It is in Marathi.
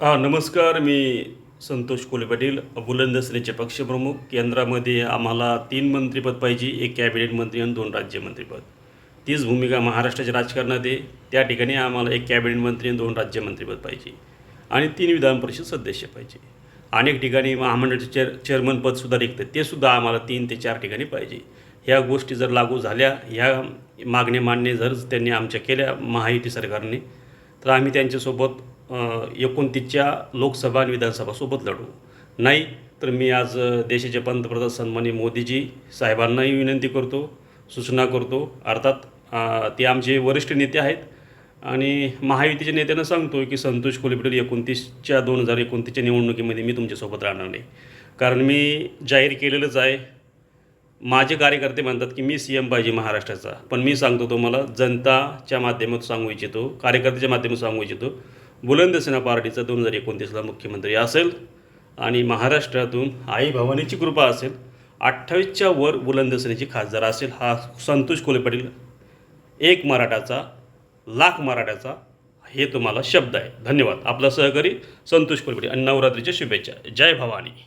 हां नमस्कार मी संतोष कोले पाटील बुलंद सेनेचे पक्षप्रमुख. केंद्रामध्ये आम्हाला तीन मंत्रिपद पाहिजे एक कॅबिनेट मंत्री आणि दोन राज्यमंत्रीपद तीच भूमिका महाराष्ट्राच्या राजकारणात आहे. त्या ठिकाणी आम्हाला एक कॅबिनेट मंत्री आणि दोन राज्यमंत्रीपद पाहिजे आणि तीन विधान परिषद सदस्य पाहिजे. अनेक ठिकाणी महामंडळाचे चेअर चेअरमनपदसुद्धा रिक्त ते सुद्धा आम्हाला तीन ते चार ठिकाणी पाहिजे. ह्या गोष्टी जर लागू झाल्या ह्या मागण्या मान्य जर त्यांनी आमच्या केल्या महायुती सरकारने तर आम्ही त्यांच्यासोबत एकोणतीसच्या लोकसभा आणि विधानसभासोबत लढू. नाही तर मी आज देशाचे पंतप्रधान सन्माननीय मोदीजी साहेबांनाही विनंती करतो सूचना करतो. अर्थात ते आमचे वरिष्ठ नेते आहेत आणि महायुतीच्या नेत्यांना सांगतो की संतोष कोल्हे एकोणतीसच्या दोन हजार एकोणतीसच्या निवडणुकीमध्ये मी तुमच्यासोबत राहणार नाही. कारण मी जाहीर केलेलंच आहे. माझे कार्यकर्ते म्हणतात की मी सी एम पाहिजे महाराष्ट्राचा. पण मी सांगतो तुम्हाला जनताच्या माध्यमातून सांगू इच्छितो कार्यकर्त्याच्या माध्यमातून सांगू इच्छितो बुलंद सेना पार्टीचा दोन हजार एकोणतीसला मुख्यमंत्री असेल आणि महाराष्ट्रातून आई भवानीची कृपा असेल अठ्ठावीसच्या वर बुलंद सेनेची खासदार असेल हा संतोष कोले पाटील एक मराठाचा लाख मराठ्याचा हे तुम्हाला शब्द आहे. धन्यवाद. आपला सहकारी संतोष कोले पाटील आणि नवरात्रीच्या शुभेच्छा. जय भवानी.